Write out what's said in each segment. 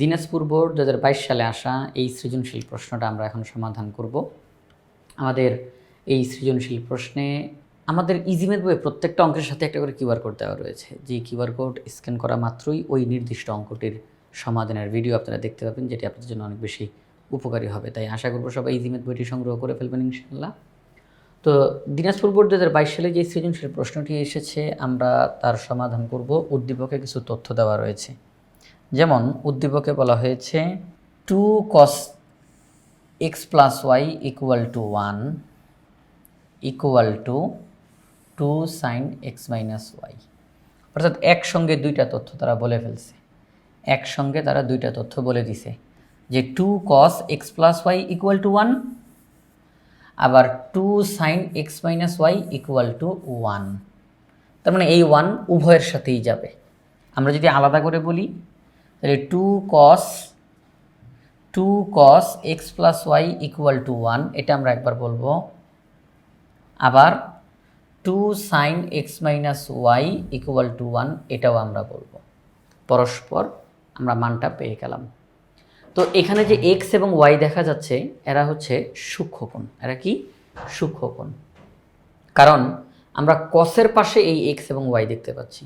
Dinajpur board দু হাজার বাইশ সালে আসা এই সৃজনশীল প্রশ্নটা আমরা এখন সমাধান করব। আমাদের এই সৃজনশীল প্রশ্নে আমাদের ইজিমের বইয়ে প্রত্যেকটা অঙ্কের সাথে একটা করে কিউআর কোড দেওয়া রয়েছে। যে কিউআর কোড স্ক্যান করা মাত্রই ওই নির্দিষ্ট অঙ্কটির সমাধানের ভিডিও আপনারা দেখতে পাবেন, যেটি আপনাদের জন্য অনেক বেশি উপকারী হবে। তাই আশা করব সবাই ইজিমের বইটি সংগ্রহ করে ফেলবেন ইনশাল্লাহ তো দিনাজপুর বোর্ড দু হাজার বাইশ সালে যে সৃজনশীল প্রশ্নটি এসেছে, আমরা তার সমাধান করব। উদ্দীপকে কিছু তথ্য দেওয়া রয়েছে। যেমন উদ্দীপকে বলা হয়েছে two cos x plus y equal to one equal to two sine x minus y অর্থাৎ একসঙ্গে দুইটা তথ্য তারা বলে ফেলছে। একসঙ্গে তারা দুইটা তথ্য বলে দিছে যে two cos x plus y equal to one আবার two sine x minus y equal to one তার মানে এই ওয়ান উভয়ের সাথেই যাবে। আমরা যদি আলাদা করে বলি তাহলে two cos two cos x plus y equal to one এটা আমরা একবার বলব। আবার two sine x minus y equal to one এটাও আমরা বলব। পরস্পর আমরা মানটা পেয়ে গেলাম। তো এখানে যে এক্স এবং ওয়াই দেখা যাচ্ছে, এরা হচ্ছে সূক্ষ্মকোণ এরা কি? সূক্ষ্মকোণ কারণ আমরা কসের পাশে এই এক্স এবং ওয়াই দেখতে পাচ্ছি।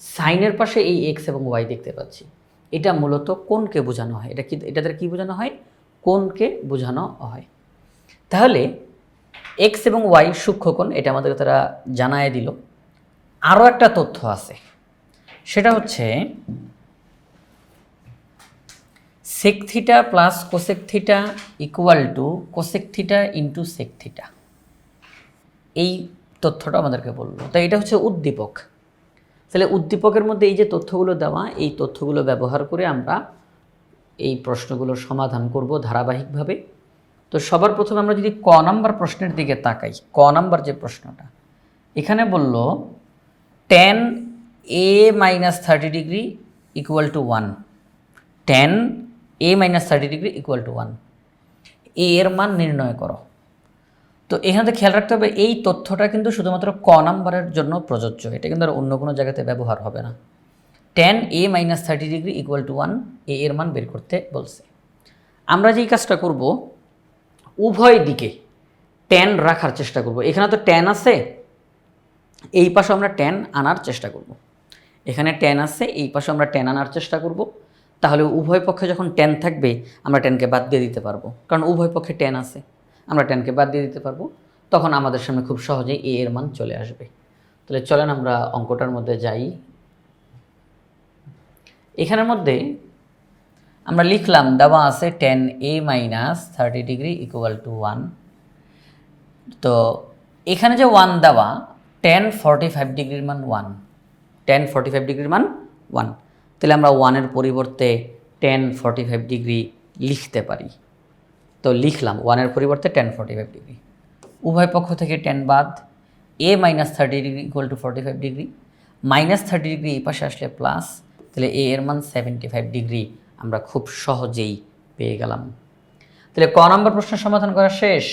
সাইনের পাশে এই এক্স এবং ওয়াই দেখতে পাচ্ছি। এটা মূলত কোনকে বোঝানো হয়? এটা কি, এটা দ্বারা কী বোঝানো হয়? কোনকে বোঝানো হয়? তাহলে এক্স এবং ওয়াই সূক্ষ্মকোণ এটা আমাদের তারা জানায় দিল। আরও একটা তথ্য আছে। সেটা হচ্ছে sec theta plus cosec theta equal to cosec theta into sec theta এই তথ্যটা আমাদেরকে বলল। তাই এটা হচ্ছে উদ্দীপক। তাহলে উদ্দীপকের মধ্যে এই যে তথ্যগুলো দেওয়া, এই তথ্যগুলো ব্যবহার করে আমরা এই প্রশ্নগুলোর সমাধান করব ধারাবাহিকভাবে। তো সবার প্রথমে আমরা যদি ক নাম্বার প্রশ্নের দিকে তাকাই, ক নাম্বার যে প্রশ্নটা, এখানে বলল, tan A minus thirty degree equal to one. Tan A minus thirty degree equal to one. এর মান নির্ণয় করো। তো এখানে খেয়াল রাখতে হবে, এই তথ্যটা কিন্তু শুধুমাত্র ক নাম্বারের জন্য প্রযোজ্য। এটা কিন্তু আর অন্য কোনো জায়গাতে ব্যবহার হবে না। Tan A minus thirty degree equal to one A এর মান বের করতে বলছে। আমরা যেই কাজটা করব, উভয় দিকে টেন রাখার চেষ্টা করব। এখানে তো টেন আছে, এই পাশে আমরা টেন আনার চেষ্টা করব। এখানে টেন আছে, এই পাশে আমরা টেন আনার চেষ্টা করব। তাহলে উভয় পক্ষে যখন টেন থাকবে, আমরা টেনকে বাদ দিয়ে দিতে পারব। কারণ উভয় পক্ষে টেন আছে। আমরা টেনকে বাদ দিয়ে দিতে পারব। তখন আমাদের সামনে খুব সহজেই এ এর মান চলে আসবে। তাহলে চলেন আমরা অঙ্কটার মধ্যে যাই। এখানের মধ্যে আমরা লিখলাম দেওয়া আছে tan A minus thirty degree equal to one তো এখানে যে ওয়ান দেওয়া টেন ফর্টি ফাইভ ডিগ্রির মান ওয়ান টেন ফর্টি ফাইভ ডিগ্রির মান ওয়ান তাহলে আমরা ওয়ানের পরিবর্তে টেন ফর্টি ফাইভ ডিগ্রি লিখতে পারি। তো লিখলাম ওয়ানের পরিবর্তে টেন ফর্টি ফাইভ ডিগ্রি উভয় পক্ষ থেকে টেন বাদ A minus thirty degree equal to forty five degree minus thirty degree এই পাশে আসলে প্লাস তাহলে এ এর মান সেভেন্টি ফাইভ ডিগ্রি আমরা খুব সহজেই পেয়ে গেলাম। তাহলে ক নম্বর প্রশ্নের সমাধান করা শেষ।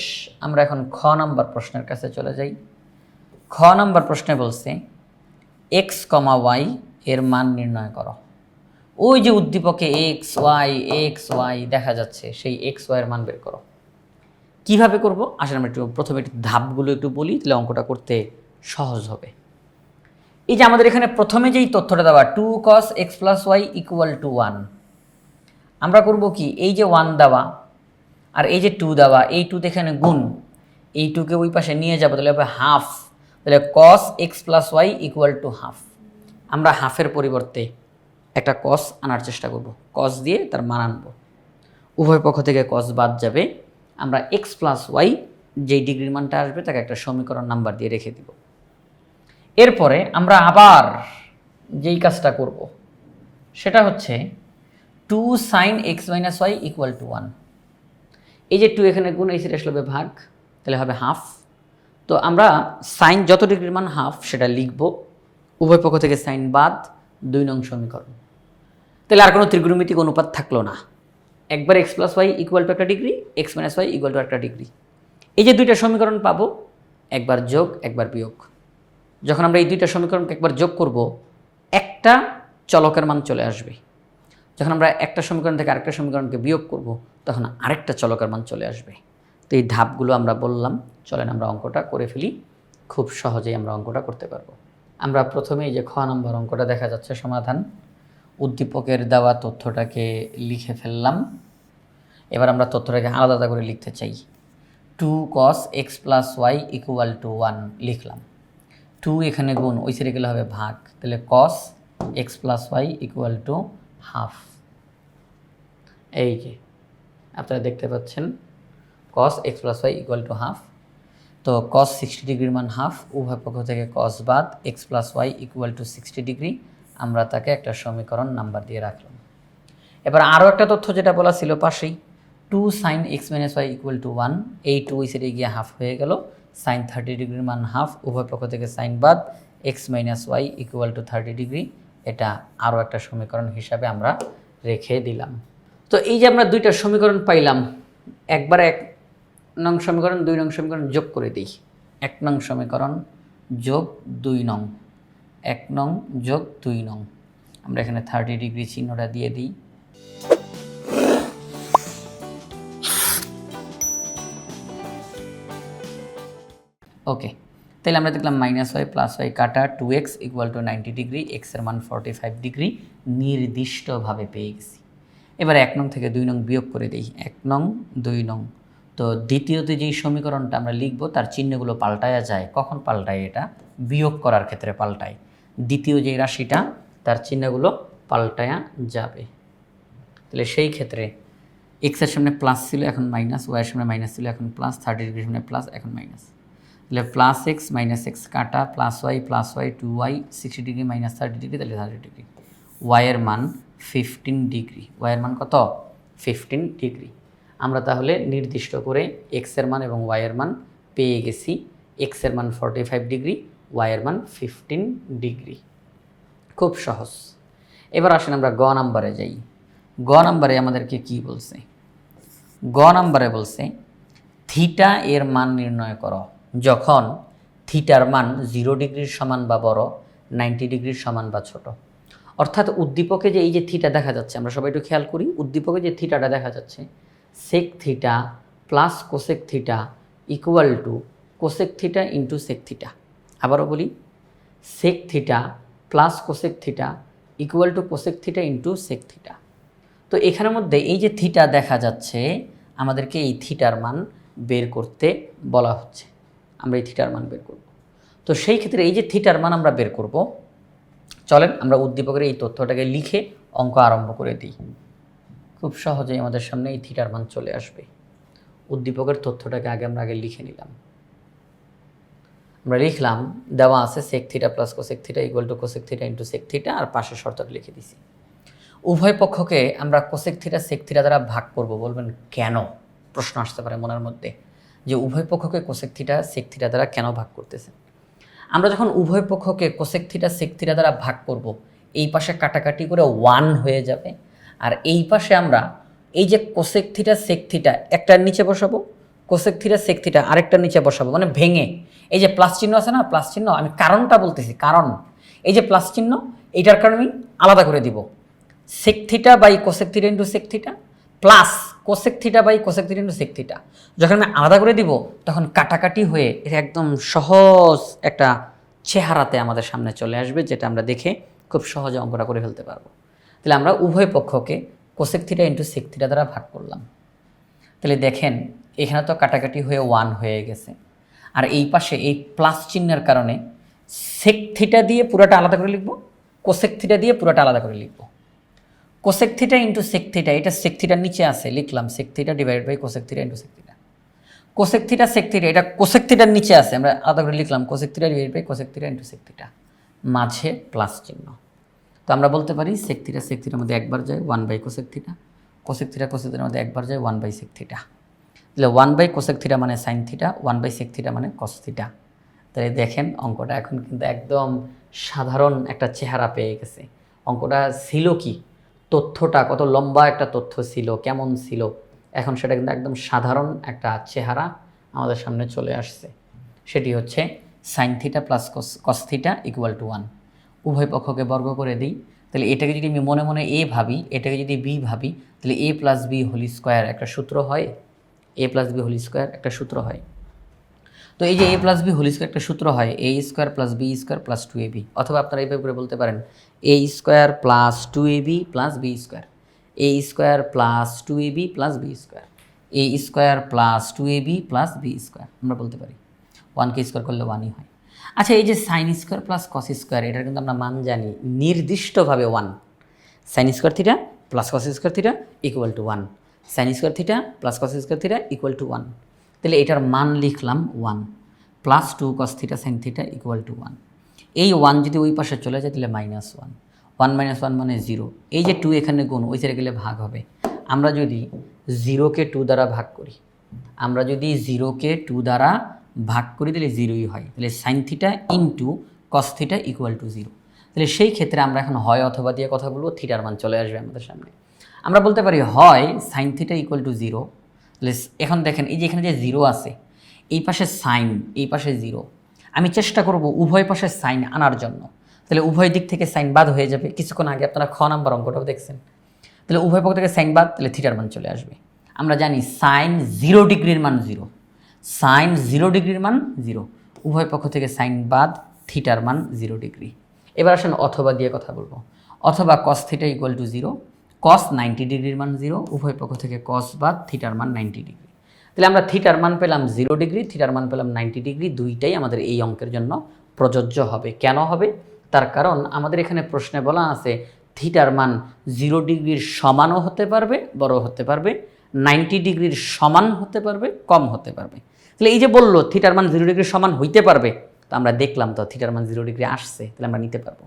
আমরা এখন খ নম্বর প্রশ্নের কাছে চলে যাই। খ নম্বর প্রশ্নে বলছে এক্স কমা ওয়াই এর মান নির্ণয় করো। ওই যে উদ্দীপকে এক্স ওয়াই এক্স ওয়াই দেখা যাচ্ছে, সেই এক্স ওয়াইয়ের মান বের করো। কীভাবে করব? আসলে আমরা একটু প্রথমে একটু ধাপগুলো একটু বলি, তাহলে অঙ্কটা করতে সহজ হবে। এই যে আমাদের এখানে প্রথমে যেই তথ্যটা দেওয়া two cos x plus y equal to one আমরা করব কি? এই যে ওয়ান দেওয়া আর এই যে টু দেওয়া, এই টু এখানে গুণ। এই টুকে ওই পাশে নিয়ে যাব, তাহলে হবে হাফ তাহলে cos x plus y equal to half আমরা হাফের পরিবর্তে একটা কস আনার চেষ্টা করব। কস দিয়ে তার মান আনব। উভয় পক্ষ থেকে কস বাদ যাবে। আমরা এক্স প্লাস ওয়াই যেই ডিগ্রির মানটা আসবে তাকে একটা সমীকরণ নাম্বার দিয়ে রেখে দিব। এরপরে আমরা আবার যেই কাজটা করব, সেটা হচ্ছে two sine x minus y equal to one এই যে টু এখানে গুণ, এই সেটা আসলে ভাগ, তাহলে হবে হাফ তো আমরা সাইন যত ডিগ্রির মান হাফ সেটা লিখব। উভয় পক্ষ থেকে সাইন বাদ, দুই নং সমীকরণ। তাহলে আর কোনো ত্রিগুণমিতিক অনুপাত থাকল না। একবার x plus y equal to একটা degree x minus y equal to একটা ডিগ্রি এই যে দুইটা সমীকরণ পাবো, একবার যোগ, একবার বিয়োগ। যখন আমরা এই দুইটা সমীকরণকে একবার যোগ করব, একটা চলকের মান চলে আসবে। যখন আমরা একটা সমীকরণ থেকে আরেকটা সমীকরণকে বিয়োগ করব, তখন আরেকটা চলকের মান চলে আসবে। তো এই ধাপগুলো আমরা বললাম, চলেন আমরা অঙ্কটা করে ফেলি। খুব সহজেই আমরা অঙ্কটা করতে পারব। আমরা প্রথমেই যে খ নম্বর অঙ্কটা দেখা যাচ্ছে সমাধান। উদ্দীপকের দেওয়া তথ্যটাকে লিখে ফেললাম। এবার আমরা তথ্যটাকে আলাদা আলাদা করে লিখতে চাই। Two cos x plus y equal to one লিখলাম। টু এখানে গুণ, ওই সাইডে গেলে হবে ভাগ। তাহলে cos x plus y equal to half এই যে, আপনারা দেখতে পাচ্ছেন cos x plus y equal to half তো কস সিক্সটি ডিগ্রির মান হাফ উভয় পক্ষ থেকে কস বাদ x plus y equal to sixty degree আমরা তাকে একটা সমীকরণ নাম্বার দিয়ে রাখলাম। এবার আরও একটা তথ্য যেটা বলা ছিল পাশেই two sine x minus y equal to one এই টু ওই গিয়ে হাফ হয়ে গেল। সাইন থার্টি ডিগ্রির মান হাফ উভয় পক্ষ থেকে সাইন বাদ x minus y equal to thirty degree এটা আরও একটা সমীকরণ হিসাবে আমরা রেখে দিলাম। তো এই যে আমরা দুইটা সমীকরণ পাইলাম, একবার এক নং সমীকরণ, দুই নং সমীকরণ যোগ করে দিই। এক নং সমীকরণ যোগ দুই নং। এক নং যোগ দুই নং। আমরা এখানে থার্টি ডিগ্রি চিহ্নটা দিয়ে দিই। ওকে তাহলে আমরা দেখলাম মাইনাস ওয়াই প্লাস ওয়াই কাটা two x equal to ninety degree এক্সের মান ফর্টি ফাইভ ডিগ্রি নির্দিষ্টভাবে পেয়ে গেছি। এবার এক নং থেকে দুই নং বিয়োগ করে দিই। এক নং, দুই নং। তো দ্বিতীয়তে যেই সমীকরণটা আমরা লিখব, তার চিহ্নগুলো পাল্টায়া যায়। কখন পাল্টায় এটা? বিয়োগ করার ক্ষেত্রে পাল্টায়। দ্বিতীয় যে রাশিটা, তার চিহ্নগুলো পাল্টায়া যাবে। তাহলে সেই ক্ষেত্রে এক্সের সামনে প্লাস ছিল, এখন মাইনাস ওয়াইয়ের সামনে মাইনাস ছিল, এখন প্লাস থার্টি ডিগ্রির সামনে প্লাস এখন মাইনাস তাহলে প্লাস এক্স মাইনাস এক্স কাটা plus y plus y two y sixty degree minus thirty degree তাহলে থার্টি ডিগ্রি ওয়াইয়ের মান ফিফটিন ডিগ্রি ওয়াইয়ের মান কত? ফিফটিন ডিগ্রি আমরা তাহলে নির্দিষ্ট করে এক্সের মান এবং ওয়াইয়ের মান পেয়ে গেছি। এক্সের মান ফর্টি ফাইভ ডিগ্রি ওয়াইয়ের মান ফিফটিন ডিগ্রি খুব সহজ। এবার আসেন আমরা গ নাম্বারে যাই। গ নাম্বারে আমাদেরকে কি বলছে? গ নাম্বারে বলছে থিটা এর মান নির্ণয় করো। যখন থিটার মান জিরো ডিগ্রির সমান বা বড় নাইনটি ডিগ্রির সমান বা ছোট। অর্থাৎ উদ্দীপকে যে এই যে থিটা দেখা যাচ্ছে, আমরা সবাই একটু খেয়াল করি, উদ্দীপকে যে থিটাটা দেখা যাচ্ছে sec theta plus cosec theta equal to cosec theta into sec theta আবারও বলি sec theta plus cosec theta equal to cosec theta into sec theta তো এখানের মধ্যে এই যে থিটা দেখা যাচ্ছে, আমাদেরকে এই থিটার মান বের করতে বলা হচ্ছে। আমরা এই থিটার মান বের করব। তো সেই ক্ষেত্রে এই যে থিটার মান আমরা বের করব, চলেন আমরা উদ্দীপকের এই তথ্যটাকে লিখে অঙ্ক আরম্ভ করে দিই। খুব সহজেই আমাদের সামনে এই থিটার মান চলে আসবে। উদ্দীপকের তথ্যটাকে আগে আমরা আগে লিখে নিলাম। আমরা লিখলাম, দেওয়া আছে sec theta plus cosec theta equal to cosec theta into sec theta আর পাশে শর্তটা লিখে দিছি। উভয় পক্ষকে আমরা কোসেক থিটা সেক থিটা দ্বারা ভাগ করব, বলবেন কেন? প্রশ্ন আসতে পারে মনের মধ্যে। যে উভয় পক্ষকে কোসেক থিটা সেক থিটা দ্বারা কেন ভাগ করতেছে আমরা যখন উভয় পক্ষকে কোসেক থিটা সেক থিটা দ্বারা ভাগ করব, এই পাশে কাটাকাটি করে ওয়ান হয়ে যাবে। আর এই পাশে আমরা এই যে কোসেক থিটা সেক থিটা একটার নিচে বসাবো কোসেক থিটা সেক থিটা আরেকটার নিচে বসাবো মানে ভেঙে। এই যে প্লাস চিহ্ন আছে না, প্লাস চিহ্ন, আমি কারণটা বলতেছি, কারণ। এই যে প্লাস চিহ্ন, এইটার কারণে আমি আলাদা করে দিব। Sec theta by cosec theta into sec theta, plus cosec theta by cosec theta into sec theta. যখন আমি আলাদা করে দিব, তখন কাটাকাটি হয়ে এটা একদম সহজ একটা চেহারাতে আমাদের সামনে চলে আসবে, যেটা আমরা দেখে খুব সহজে অঙ্কটা করে ফেলতে পারব। তাহলে আমরা উভয় পক্ষকে cosec theta into sec theta দ্বারা ভাগ করলাম। তাহলে দেখেন এখানে তো কাটাকাটি হয়ে ওয়ান হয়ে গেছে। আর এই পাশে এই প্লাস চিহ্নের কারণে সেক থিটা দিয়ে পুরোটা আলাদা করে লিখব কোসেক থিটা দিয়ে পুরোটা আলাদা করে লিখব। Cosec theta into sec theta এটা সেক থিটার নিচে আছে, লিখলাম sec theta divide by cosec theta into sec theta cosec theta sec theta এটা কোসেক থিটার নিচে আছে, আমরা আলাদা করে লিখলাম cosec theta divide by cosec theta into sec theta মাঝে প্লাস চিহ্ন। তো আমরা বলতে পারি সেক থিটা সেক থিটার মধ্যে একবার যায় one by cosec theta cosec theta cosec থিটার মধ্যে একবার যায় ওয়ান বাই সেক থিটা তাহলে ওয়ান বাই কোসেক থিটা মানে sine theta one by sec theta মানে কস থিটা তাহলে দেখেন অঙ্কটা এখন কিন্তু একদম সাধারণ একটা চেহারা পেয়ে গেছে। অঙ্কটা ছিল কি? তথ্যটা, কত লম্বা একটা তথ্য ছিল, কেমন ছিল? এখন সেটা কিন্তু একদম সাধারণ একটা চেহারা আমাদের সামনে চলে আসছে। সেটি হচ্ছে sine theta plus cos theta equal to one উভয় পক্ষকে বর্গ করে দিই। তাহলে এটাকে যদি আমি মনে মনে এ ভাবি, এটাকে যদি বি ভাবি, তাহলে a plus b whole square একটা সূত্র হয়। A plus b whole square একটা সূত্র হয়। তো এই যে a plus b whole square একটা সূত্র হয় a square plus b square plus two a b অথবা আপনারা এইভাবে করে বলতে পারেন a square plus two a b plus b square a square plus two a b plus b square a square plus two a b plus b square আমরা বলতে পারি। ওয়ানকে স্কোয়ার করলে ওয়ানই হয়। আচ্ছা এই যে sine square plus cos square এটার কিন্তু আমরা মান জানি নির্দিষ্টভাবে one sine square theta plus cos square theta equal to one sine square theta plus cos square theta equal to one তাহলে এটার মান লিখলাম one plus two cos theta sine theta equal to one এই one যদি ওই পাশে চলে যায় তাহলে minus one one minus one মানে জিরো এই যে টু এখানে গুণ, ওই সাইডে গেলে ভাগ হবে। আমরা যদি জিরোকে টু দ্বারা ভাগ করি, আমরা যদি জিরোকে টু দ্বারা ভাগ করি তাহলে জিরোই হয়। তাহলে sine theta into cos theta equal to zero তাহলে সেই ক্ষেত্রে আমরা এখন হয় অথবা দিয়ে কথা বলব থিটার মান চলে আসবে আমাদের সামনে। আমরা বলতে পারি হয় sine theta equal to zero এখন দেখেন, এই যে এখানে যে জিরো আছে, এই পাশে সাইন এই পাশে জিরো আমি চেষ্টা করব উভয় পাশে সাইন আনার জন্য। তাহলে উভয় দিক থেকে সাইন বাদ হয়ে যাবে। কিছুক্ষণ আগে আপনারা খ নাম্বার অঙ্কটাও দেখছেন। তাহলে উভয় পক্ষ থেকে সাইন বাদ, তাহলে থিটার মান চলে আসবে। আমরা জানি সাইন জিরো ডিগ্রির মান জিরো সাইন জিরো ডিগ্রির মান জিরো উভয় পক্ষ থেকে সাইন বাদ থিটার মান জিরো ডিগ্রি এবার আসেন অথবা দিয়ে কথা বলব। অথবা cos theta equal to zero cos ninety ডিগ্রির মান জিরো উভয় পক্ষ থেকে কস বাদ থিটার মান নাইনটি ডিগ্রি তাহলে আমরা থিটার মান পেলাম জিরো ডিগ্রি থিটার মান পেলাম নাইনটি ডিগ্রি দুইটাই আমাদের এই অঙ্কের জন্য প্রযোজ্য হবে। কেন হবে? তার কারণ আমাদের এখানে প্রশ্নে বলা আছে থিটার মান জিরো ডিগ্রির সমানও হতে পারবে বড় হতে পারবে নাইনটি ডিগ্রির সমান হতে পারবে, কম হতে পারবে। তাহলে এই যে বলল থিটার মান জিরো ডিগ্রির সমান হইতে পারবে, তো আমরা দেখলাম তো থিটার মান জিরো ডিগ্রি আসছে, তাহলে আমরা নিতে পারব।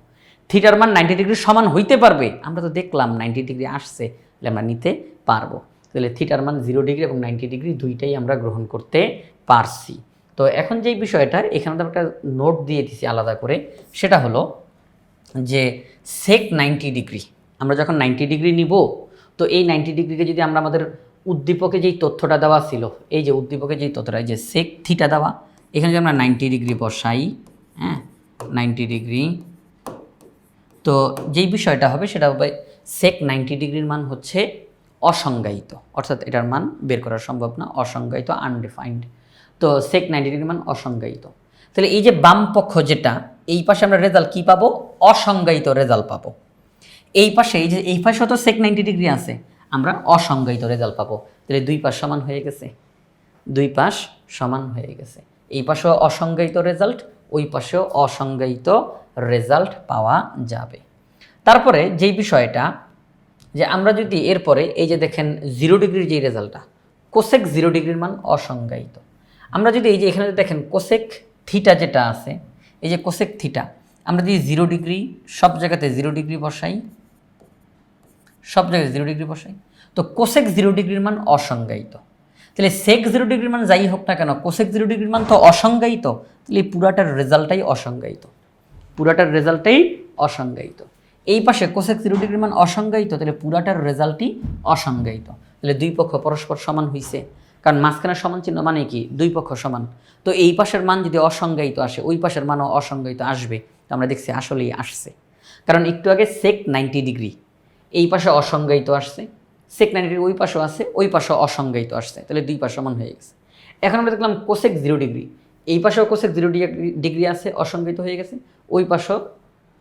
থিটার মান নাইনটি ডিগ্রির সমান হইতে পারবে? আমরা তো দেখলাম নাইনটি ডিগ্রি আসছে, তাহলে আমরা নিতে পারব। তাহলে থিটার মান জিরো ডিগ্রি এবং নাইনটি ডিগ্রি দুইটাই আমরা গ্রহণ করতে পারছি। তো এখন যেই বিষয়টা এখানে তো একটা নোট দিয়ে দিছি আলাদা করে, সেটা হলো যে সেক নাইনটি ডিগ্রি, আমরা যখন নাইনটি ডিগ্রি নিব, তো এই নাইনটি ডিগ্রিকে যদি আমরা আমাদের উদ্দীপকে যেই তথ্যটা দেওয়া ছিল, এই যে উদ্দীপকে যেই তথ্যটা যে সেক থিটা দেওয়া, এখানে যদি আমরা নাইনটি ডিগ্রি বসাই হ্যাঁ নাইনটি ডিগ্রি তো যেই বিষয়টা হবে সেটা হবে সেক নাইনটি ডিগ্রির মান হচ্ছে অসংজ্ঞায়িত। অর্থাৎ এটার মান বের করা সম্ভব না, অসংজ্ঞায়িত আনডিফাইন্ড তো সেক নাইনটি ডিগ্রির মান অসংজ্ঞায়িত। তাহলে এই যে বাম পক্ষ যেটা, এই পাশে আমরা রেজাল্ট কী পাবো? অসংজ্ঞায়িত রেজাল্ট পাবো। এই পাশে, এই যে, এই পাশে তো সেক নাইনটি ডিগ্রি আছে, আমরা অসংজ্ঞায়িত রেজাল্ট পাবো। তাহলে দুই পাশ সমান হয়ে গেছে। দুই পাশ সমান হয়ে গেছে। এই পাশেও অসংজ্ঞায়িত রেজাল্ট ওই পাশেও অসংজ্ঞায়িত রেজাল্ট পাওয়া যাবে। তারপরে যেই বিষয়টা, যে আমরা যদি এরপরে এই যে দেখেন জিরো ডিগ্রির যে রেজাল্টটা, কোসেক জিরো ডিগ্রির মান অসংজ্ঞায়িত। আমরা যদি এই যে এখানে দেখেন কোসেক থিটা যেটা আছে, এই যে কোসেক থিটা, আমরা যদি জিরো ডিগ্রি, সব জায়গাতে জিরো ডিগ্রি বসাই, সব জায়গায় জিরো ডিগ্রি বসাই, তো কোসেক জিরো ডিগ্রির মান অসংজ্ঞায়িত। তাহলে সেক জিরো ডিগ্রির মান যাই হোক না কেন, কোসেক জিরো ডিগ্রির মান তো অসংজ্ঞায়িত তাহলে পুরাটার রেজাল্টটাই অসংজ্ঞায়িত। পুরাটার রেজাল্টটাই অসংজ্ঞায়িত। এই পাশে কোসেক জিরো ডিগ্রির মান অসংজ্ঞায়িত, তাহলে পুরাটার রেজাল্টই অসংজ্ঞায়িত। তাহলে দুই পক্ষ পরস্পর সমান হইছে। কারণ মাঝখানের সমান চিহ্ন মানে কি? দুই পক্ষ সমান। তো এই পাশের মান যদি অসংজ্ঞায়িত আসে, ওই পাশের মানও অসংজ্ঞায়িত আসবে। তো আমরা দেখছি আসলেই আসছে। কারণ একটু আগে সেক নাইনটি ডিগ্রি এই পাশে অসংজ্ঞায়িত আসছে। সেক নাইনটি ডিগ্রি ওই পাশেও আছে, ওই পাশে অসংজ্ঞায়িত আসছে। তাহলে দুই পাশ সমান হয়ে গেছে। এখন আমরা দেখলাম কোসেক জিরো ডিগ্রি এই পাশেও কোসেক জিরো ডিগ্রি আছে অসংজ্ঞায়িত হয়ে গেছে, ওই পাশেও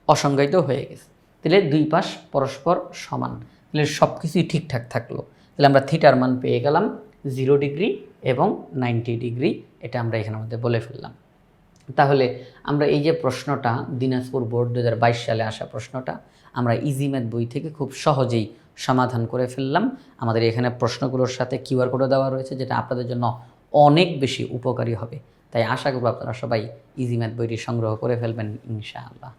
অসংজ্ঞায়িত হয়ে গেছে। তাহলে দুই পাশ পরস্পর সমান। তাহলে সব কিছুই ঠিকঠাক থাকল। তাহলে আমরা থিটার মান পেয়ে গেলাম জিরো ডিগ্রি এবং নাইনটি ডিগ্রি এটা আমরা এখানের মধ্যে বলে ফেললাম। তাহলে আমরা এই যে প্রশ্নটা, দিনাজপুর বোর্ড দু হাজার বাইশ সালে আসা প্রশ্নটা, আমরা ইজি ম্যাথ বই থেকে খুব সহজেই সমাধান করে ফেললাম। আমাদের এখানে প্রশ্নগুলোর সাথে কিউআর কোডও দেওয়া রয়েছে, যেটা আপনাদের জন্য অনেক বেশি উপকারী হবে। তাই আশা করব আপনারা সবাই ইজি ম্যাথ বইটি সংগ্রহ করে ফেলবেন ইনশাআল্লাহ।